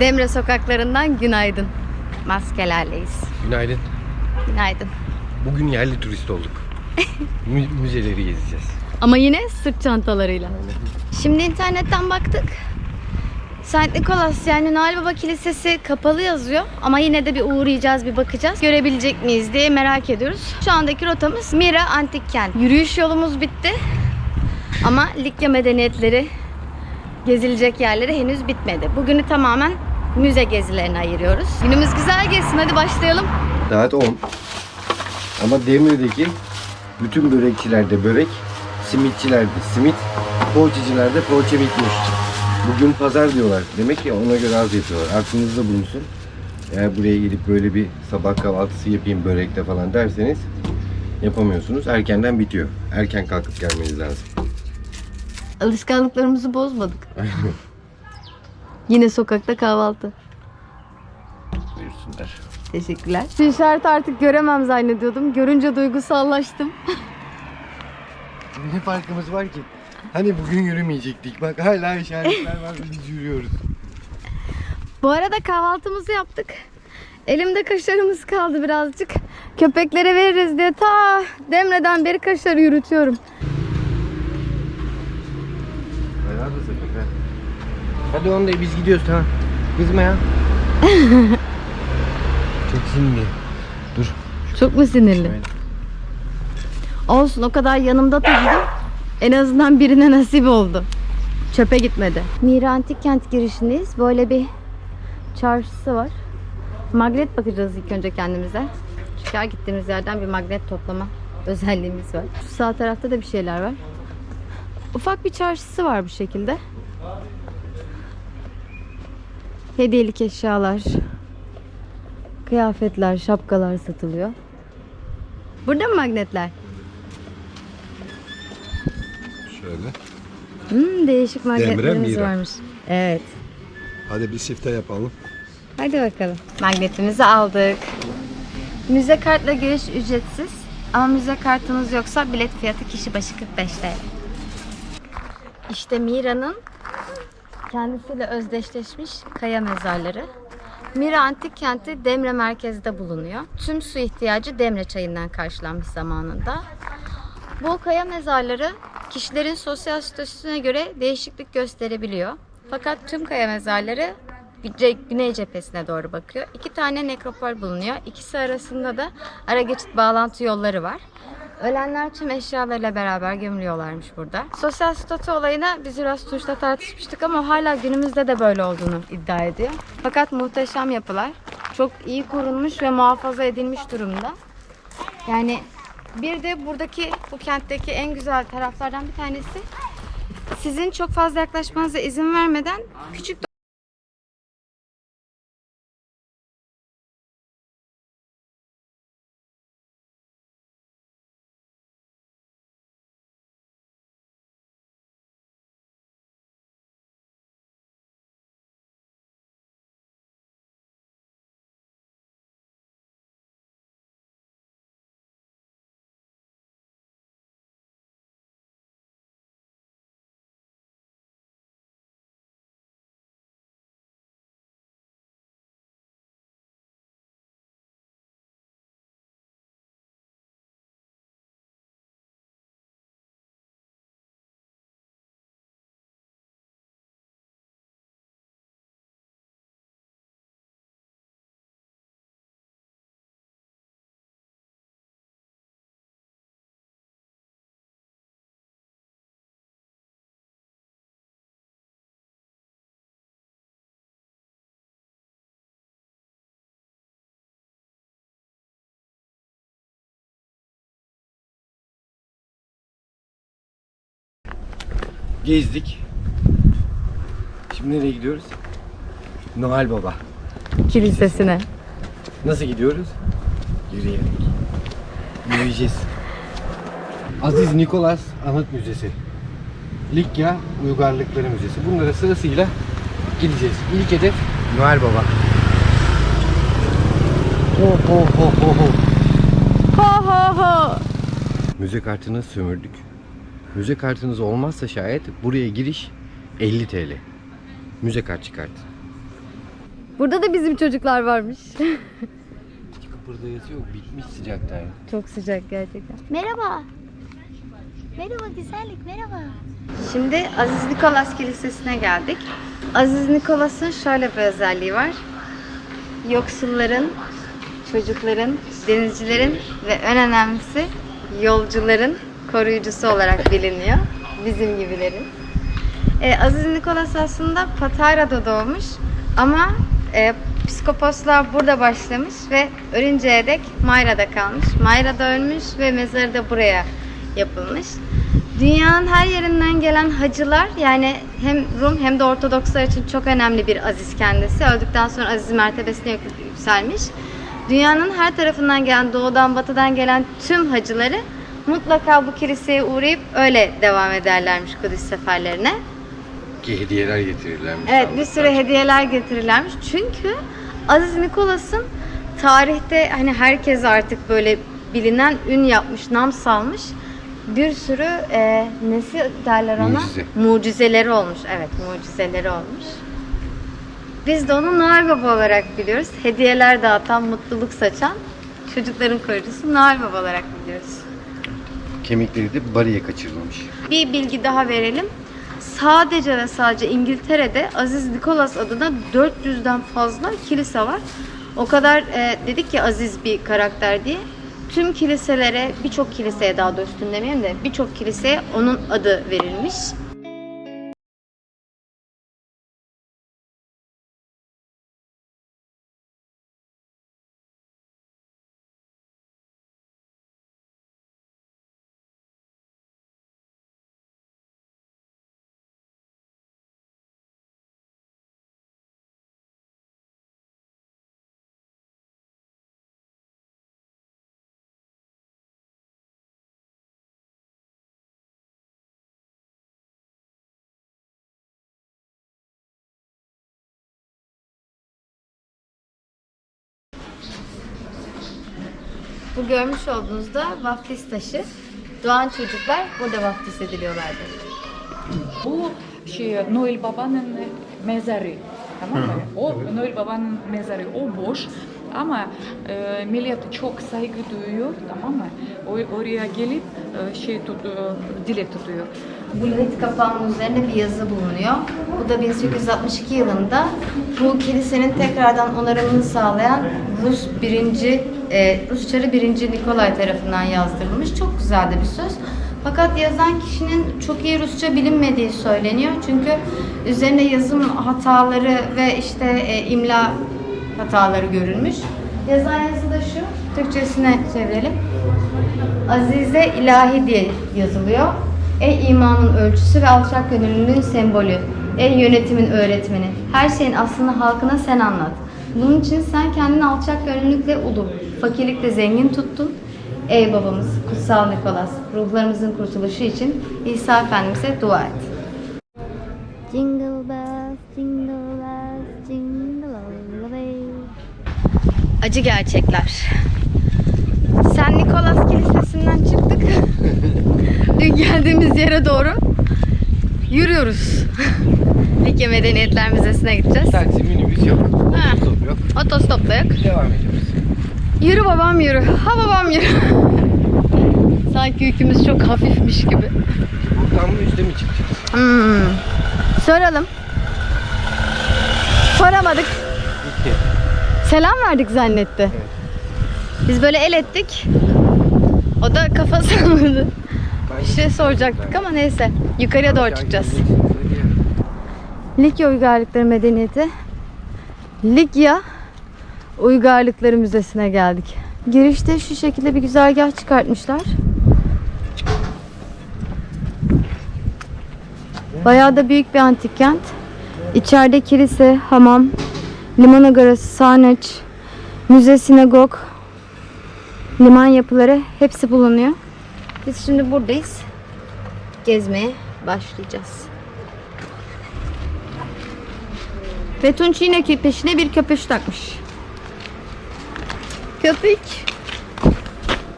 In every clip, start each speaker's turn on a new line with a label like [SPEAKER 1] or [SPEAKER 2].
[SPEAKER 1] Demre sokaklarından günaydın. Maskelerleyiz.
[SPEAKER 2] Günaydın.
[SPEAKER 1] Günaydın.
[SPEAKER 2] Bugün yerli turist olduk. Mü- müzeleri gezeceğiz.
[SPEAKER 1] Ama yine sırt çantalarıyla. Şimdi internetten baktık. Saint Nicholas yani Noel Baba Kilisesi kapalı yazıyor. Ama yine de bir uğrayacağız, bir bakacağız. Görebilecek miyiz diye merak ediyoruz. Şu andaki rotamız Mira Antik Kent. Yürüyüş yolumuz bitti. Ama Likya medeniyetleri gezilecek yerleri henüz bitmedi. Bugünü tamamen müze gezilerine ayırıyoruz. Günümüz güzel geçsin. Hadi başlayalım.
[SPEAKER 2] Saat 10. Ama Demir'deki bütün börekçilerde börek, simitçilerde simit, poğaçacılarda poğaça bitmiş. Bugün pazar diyorlar. Demek ki ona göre az yapıyorlar. Aklınızda bulunsun. Eğer buraya gelip böyle bir sabah kahvaltısı yapayım börekte falan derseniz yapamıyorsunuz. Erkenden bitiyor. Erken kalkıp gelmeniz lazım.
[SPEAKER 1] Alışkanlıklarımızı bozmadık. Yine sokakta kahvaltı.
[SPEAKER 2] Buyursunlar.
[SPEAKER 1] Teşekkürler. Şu işareti artık göremem zannediyordum. Görünce duygusallaştım.
[SPEAKER 2] Ne farkımız var ki? Hani bugün yürümeyecektik. Bak hala işaretler var biz yürüyoruz.
[SPEAKER 1] Bu arada kahvaltımızı yaptık. Elimde kaşarımız kaldı birazcık. Köpeklere veririz diye ta Demre'den beri kaşarı yürütüyorum.
[SPEAKER 2] Hadi onu da biz gidiyoruz tamam. Kızma ya. Çok sinirli. Dur.
[SPEAKER 1] Çok mu sinirli? Olsun o kadar yanımda taşıdım. En azından birine nasip oldu. Çöpe gitmedi. Mira Antik Kent girişindeyiz. Böyle bir çarşısı var. Magnet bakacağız ilk önce kendimize. Çünkü her gittiğimiz yerden bir magnet toplama özelliğimiz var. Şu sağ tarafta da bir şeyler var. Ufak bir çarşısı var bu şekilde. Hediyelik eşyalar, kıyafetler, şapkalar satılıyor. Burada mı magnetler?
[SPEAKER 3] Şöyle.
[SPEAKER 1] Hmm, değişik magnetlerimiz
[SPEAKER 3] Mira.
[SPEAKER 1] varmış. Evet.
[SPEAKER 3] Hadi bir sifte yapalım.
[SPEAKER 1] Hadi bakalım. Magnetimizi aldık. Müze kartla giriş ücretsiz. Ama müze kartınız yoksa bilet fiyatı kişi başı 45 TL. İşte Mira'nın kendisiyle özdeşleşmiş kaya mezarları. Mira Antik Kenti Demre merkezde bulunuyor. Tüm su ihtiyacı Demre çayından karşılanmış zamanında. Bu kaya mezarları kişilerin sosyal statüsüne göre değişiklik gösterebiliyor. Fakat tüm kaya mezarları güney cephesine doğru bakıyor. İki tane nekropol bulunuyor. İkisi arasında da ara geçit bağlantı yolları var. Ölenler tüm eşyalarıyla beraber gömülüyorlarmış burada. Sosyal statü olayına biz biraz Tunç'ta tartışmıştık ama hala günümüzde de böyle olduğunu iddia ediyor. Fakat muhteşem yapılar. Çok iyi korunmuş ve muhafaza edilmiş durumda. Yani bir de buradaki bu kentteki en güzel taraflardan bir tanesi sizin çok fazla yaklaşmanıza izin vermeden küçük
[SPEAKER 2] Gezdik. Şimdi nereye gidiyoruz? Noel Baba.
[SPEAKER 1] kilisesine.
[SPEAKER 2] Nasıl gidiyoruz? Yürüyerek. Yürüyeceğiz. Aziz Nikolas Anıt Müzesi. Likya Uygarlıkları Müzesi. Bunlara sırasıyla gideceğiz. İlk hedef Noel Baba. Ho ho ho ho ho.
[SPEAKER 1] Ho ho ho.
[SPEAKER 2] Müze kartını sömürdük. Müze kartınız olmazsa şayet buraya giriş 50 TL. Müze kart çıkart.
[SPEAKER 1] Burada da bizim çocuklar varmış.
[SPEAKER 2] Kıpırdayası yok. Bitmiş sıcaktan.
[SPEAKER 1] Çok sıcak gerçekten. Merhaba. Merhaba güzellik merhaba. Şimdi Aziz Nikolas Kilisesi'ne geldik. Aziz Nikolas'ın şöyle bir özelliği var. Yoksulların, çocukların, denizcilerin ve en önemlisi yolcuların koruyucusu olarak biliniyor. Bizim gibilerin. E, Aziz Nikolas aslında Patara'da doğmuş ama e, psikoposluğa burada başlamış ve ölünceye dek Mayra'da kalmış. Mayra'da ölmüş ve mezarı da buraya yapılmış. Dünyanın her yerinden gelen hacılar yani hem Rum hem de Ortodokslar için çok önemli bir aziz kendisi. Öldükten sonra aziz mertebesine yükselmiş. Dünyanın her tarafından gelen, doğudan batıdan gelen tüm hacıları mutlaka bu kiliseye uğrayıp öyle devam ederlermiş Kudüs seferlerine.
[SPEAKER 2] Ki hediyeler getirirlermiş.
[SPEAKER 1] Evet bir sürü hediyeler getirirlermiş. Çünkü Aziz Nikolas'ın tarihte hani herkes artık böyle bilinen ün yapmış, nam salmış bir sürü e, nesi derler ona?
[SPEAKER 2] Mucize.
[SPEAKER 1] Mucizeleri olmuş. Evet mucizeleri olmuş. Biz de onu Noel Baba olarak biliyoruz. Hediyeler dağıtan, mutluluk saçan çocukların koruyucusu Noel Baba olarak biliyoruz.
[SPEAKER 2] Kemikleri de Bari'ye kaçırılmış.
[SPEAKER 1] Bir bilgi daha verelim. Sadece ve sadece İngiltere'de Aziz Nikolas adına 400'den fazla kilise var. O kadar e, dedik ki aziz bir karakter diye. Tüm kiliselere, birçok kiliseye daha doğrusu tüm demeyeyim de birçok kiliseye onun adı verilmiş. Bu görmüş olduğunuz da vaftiz taşı. Doğan çocuklar burada vaftiz ediliyorlardı.
[SPEAKER 4] Bu şey Noel Baba'nın mezarı. Tamam mı? O Noel Baba'nın mezarı o boş ama e, millet çok saygı duyuyor tamam mı? O, oraya gelip e, şey tut, e, dilek tutuyor.
[SPEAKER 1] Bu lahit kapağının üzerinde bir yazı bulunuyor. Bu da 1862 yılında bu kilisenin tekrardan onarımını sağlayan Rus birinci e, Rus Çarı 1. Nikolay tarafından yazdırılmış. Çok güzel de bir söz. Fakat yazan kişinin çok iyi Rusça bilinmediği söyleniyor. Çünkü üzerinde yazım hataları ve işte e, imla hataları görülmüş. Yazan yazı da şu. Türkçesine çevirelim. Azize ilahi diye yazılıyor. Ey imanın ölçüsü ve alçak gönüllülüğün sembolü. Ey yönetimin öğretmeni. Her şeyin aslını halkına sen anlat. Bunun için sen kendini alçak gönüllülükle ulu, fakirlikle zengin tuttun. Ey babamız, kutsal Nikolas, ruhlarımızın kurtuluşu için İsa Efendimiz'e dua et. Jingle bells, jingle bells, jingle all the way. Acı gerçekler. Sen Nikolas Kilisesi'nden çıktık. Dün geldiğimiz yere doğru yürüyoruz. Likya Medeniyetler Müzesi'ne gideceğiz.
[SPEAKER 2] Taksi minibüs yok. Otostop yok.
[SPEAKER 1] Otostop da yok.
[SPEAKER 2] Devam ediyoruz.
[SPEAKER 1] Yürü babam yürü. Ha babam yürü. Sanki yükümüz çok hafifmiş gibi.
[SPEAKER 2] Buradan mı üstte mi çıkacağız?
[SPEAKER 1] Hmm. Soralım. Soramadık.
[SPEAKER 2] İki.
[SPEAKER 1] Selam verdik zannetti. Biz böyle el ettik. O da kafa salladı. Bir şey soracaktık ama neyse. Yukarıya doğru çıkacağız. Likya Uygarlıkları Medeniyeti. Likya Uygarlıkları Müzesi'ne geldik. Girişte şu şekilde bir güzergah çıkartmışlar. Bayağı da büyük bir antik kent. İçeride kilise, hamam, liman agarası, sarnıç, müze, sinagog, liman yapıları hepsi bulunuyor. Biz şimdi buradayız. Gezmeye başlayacağız. Ve Tunç yine peşine bir köpüş takmış. Köpük.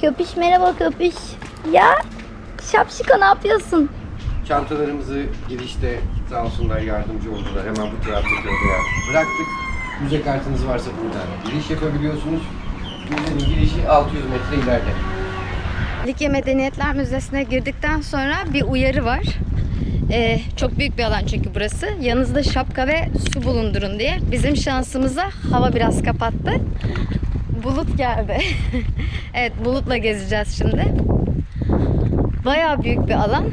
[SPEAKER 1] Köpüş merhaba köpüş. Ya şapşika ne yapıyorsun?
[SPEAKER 2] Çantalarımızı girişte sağ olsunlar yardımcı oldular. Hemen bu taraftaki odaya bıraktık. Müze kartınız varsa buradan giriş yapabiliyorsunuz. Müzenin girişi 600 metre ileride.
[SPEAKER 1] Likya Medeniyetler Müzesi'ne girdikten sonra bir uyarı var. Ee, çok büyük bir alan çünkü burası. Yanınızda şapka ve su bulundurun diye. Bizim şansımıza hava biraz kapattı. Bulut geldi. evet bulutla gezeceğiz şimdi. Bayağı büyük bir alan.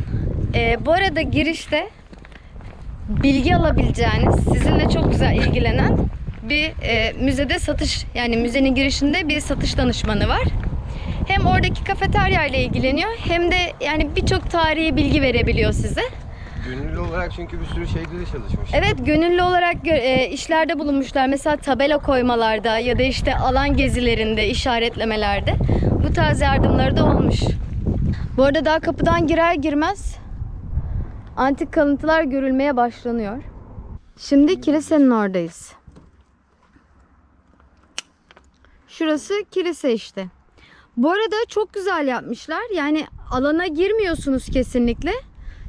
[SPEAKER 1] Ee, bu arada girişte bilgi alabileceğiniz, sizinle çok güzel ilgilenen bir e, müzede satış yani müzenin girişinde bir satış danışmanı var. Hem oradaki kafeterya ile ilgileniyor hem de yani birçok tarihi bilgi verebiliyor size.
[SPEAKER 2] Gönüllü olarak çünkü bir sürü şeyde de çalışmış.
[SPEAKER 1] Evet gönüllü olarak e, işlerde bulunmuşlar. Mesela tabela koymalarda ya da işte alan gezilerinde, işaretlemelerde. Bu tarz yardımları da olmuş. Bu arada daha kapıdan girer girmez antik kalıntılar görülmeye başlanıyor. Şimdi kilisenin oradayız. Şurası kilise işte. Bu arada çok güzel yapmışlar. Yani alana girmiyorsunuz kesinlikle.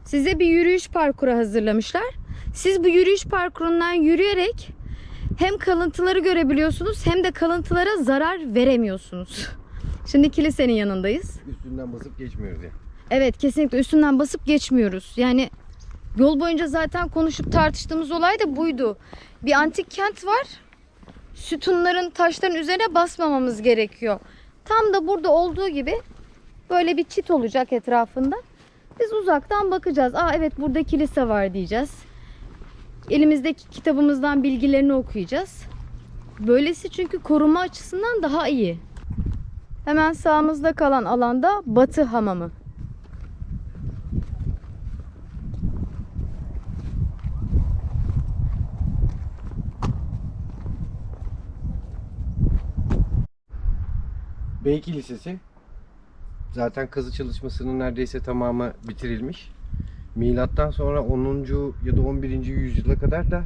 [SPEAKER 1] Size bir yürüyüş parkuru hazırlamışlar. Siz bu yürüyüş parkurundan yürüyerek hem kalıntıları görebiliyorsunuz hem de kalıntılara zarar veremiyorsunuz. Şimdi kilisenin yanındayız.
[SPEAKER 2] Üstünden basıp geçmiyoruz ya.
[SPEAKER 1] Evet kesinlikle üstünden basıp geçmiyoruz. Yani yol boyunca zaten konuşup tartıştığımız olay da buydu. Bir antik kent var. Sütunların, taşların üzerine basmamamız gerekiyor. Tam da burada olduğu gibi böyle bir çit olacak etrafında. Biz uzaktan bakacağız. Aa evet burada kilise var diyeceğiz. Elimizdeki kitabımızdan bilgilerini okuyacağız. Böylesi çünkü koruma açısından daha iyi. Hemen sağımızda kalan alanda Batı Hamamı.
[SPEAKER 2] Bey Kilisesi zaten kazı çalışmasının neredeyse tamamı bitirilmiş. Milattan sonra 10. ya da 11. yüzyıla kadar da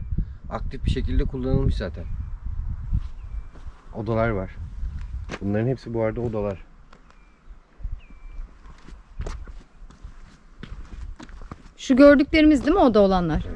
[SPEAKER 2] aktif bir şekilde kullanılmış zaten. Odalar var. Bunların hepsi bu arada odalar.
[SPEAKER 1] Şu gördüklerimiz değil mi oda olanlar?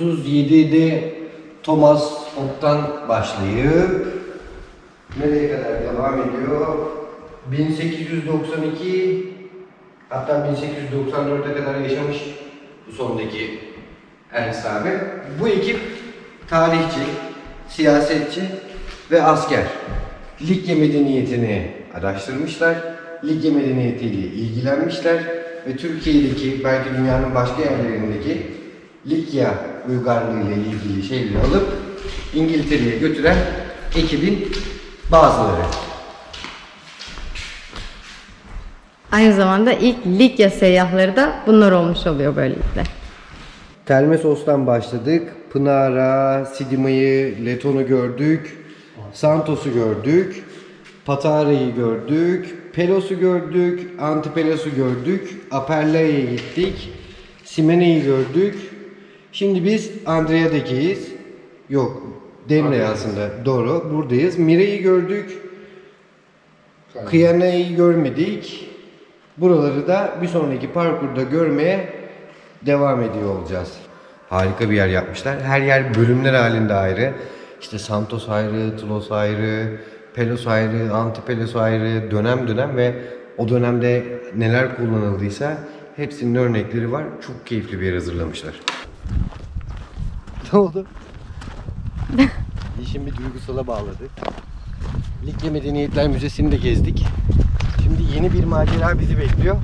[SPEAKER 2] ...1737'de Thomas Hobbes'tan başlayıp... ...nereye kadar devam ediyor? 1892 hatta 1894'e kadar yaşamış bu sondaki Ernst abi. Bu ekip tarihçi, siyasetçi ve asker. Likya medeniyetini araştırmışlar. Likya medeniyetiyle ilgilenmişler ve Türkiye'deki belki dünyanın başka yerlerindeki Likya uygarlığı ile ilgili şeyleri alıp İngiltere'ye götüren ekibin bazıları.
[SPEAKER 1] Aynı zamanda ilk Likya seyyahları da bunlar olmuş oluyor böylelikle.
[SPEAKER 2] Telmesos'tan başladık. Pınar'a, Sidima'yı, Leton'u gördük. Santos'u gördük. Patara'yı gördük. Pelos'u gördük. Antipelos'u gördük. Aperla'ya gittik. Simene'yi gördük. Şimdi biz Andrea'dakiyiz. Yok, Demre aslında. Doğru. Buradayız. Mire'yi gördük. Kıyana'yı görmedik. Buraları da bir sonraki parkurda görmeye devam ediyor olacağız. Harika bir yer yapmışlar. Her yer bölümler halinde ayrı. İşte Santos ayrı, Tlos ayrı, Pelos ayrı, Antipelos ayrı, dönem dönem ve o dönemde neler kullanıldıysa hepsinin örnekleri var. Çok keyifli bir yer hazırlamışlar. Ne oldu? İşin bir duygusala bağladık. Likya Medeniyetler Müzesi'ni de gezdik. Şimdi yeni bir macera bizi bekliyor.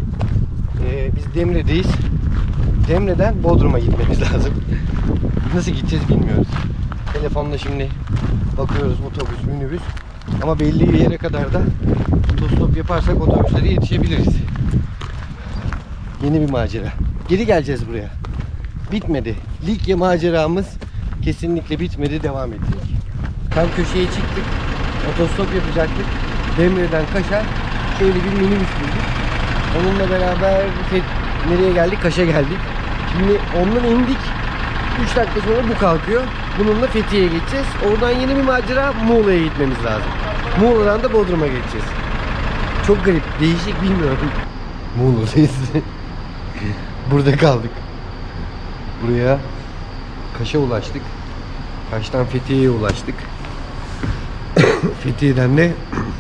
[SPEAKER 2] Ee, biz Demre'deyiz. Demre'den Bodrum'a gitmemiz lazım. Nasıl gideceğiz bilmiyoruz. Telefonla şimdi bakıyoruz otobüs, minibüs. Ama belli bir yere kadar da otostop yaparsak otobüslere yetişebiliriz. Yeni bir macera. Geri geleceğiz buraya. Bitmedi. Likya maceramız kesinlikle bitmedi. Devam edecek. Tam köşeye çıktık. Otostop yapacaktık. Demre'den Kaş'a şöyle bir minibüs bulduk. Onunla beraber nereye geldik? Kaş'a geldik. Şimdi ondan indik. 3 dakika sonra bu kalkıyor. Bununla Fethiye'ye geçeceğiz. Oradan yeni bir macera Muğla'ya gitmemiz lazım. Muğla'dan da Bodrum'a geçeceğiz. Çok garip, değişik bilmiyorum. Muğla'dayız. Burada kaldık. Buraya Kaş'a ulaştık. Kaş'tan Fethiye'ye ulaştık. Fethiye'den de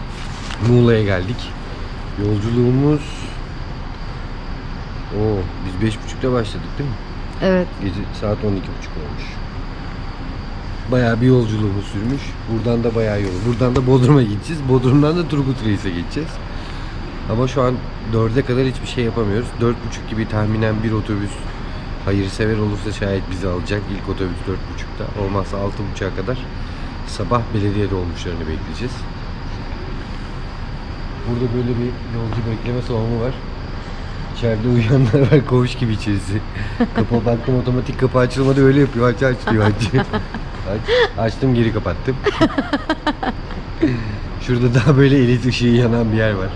[SPEAKER 2] Muğla'ya geldik. Yolculuğumuz Oo, biz beş buçukta başladık değil mi?
[SPEAKER 1] Evet.
[SPEAKER 2] Gece saat 12.30 olmuş. Bayağı bir yolculuğumuz sürmüş. Buradan da bayağı yol. Buradan da Bodrum'a gideceğiz. Bodrum'dan da Turgut Reis'e geçeceğiz. Ama şu an 4'e kadar hiçbir şey yapamıyoruz. 4.30 gibi tahminen bir otobüs hayırsever olursa şayet bizi alacak. İlk otobüs 4.30'da. Olmazsa 6.30'a kadar sabah belediye dolmuşlarını bekleyeceğiz. Burada böyle bir yolcu bekleme salonu var. İçeride uyuyanlar var koğuş gibi içerisi. Kapı baktım otomatik kapı açılmadı öyle yapıyor aç aç diyor aç. aç. Açtım geri kapattım. Şurada daha böyle elit ışığı yanan bir yer var.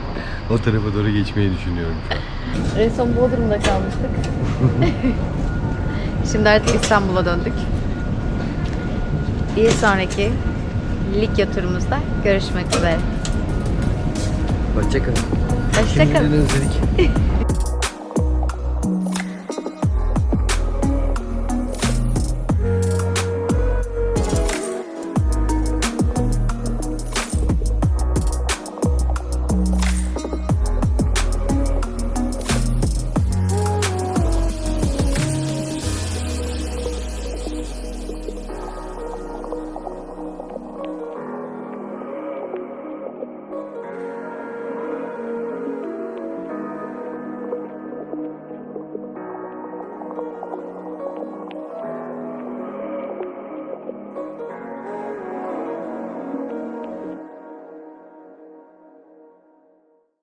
[SPEAKER 2] O tarafa doğru geçmeyi düşünüyorum. şu an.
[SPEAKER 1] En son Bodrum'da kalmıştık. Şimdi artık İstanbul'a döndük. Bir sonraki Likya turumuzda görüşmek üzere.
[SPEAKER 2] Hoşçakalın.
[SPEAKER 1] Hoşçakalın.
[SPEAKER 2] Şimdiden özledik.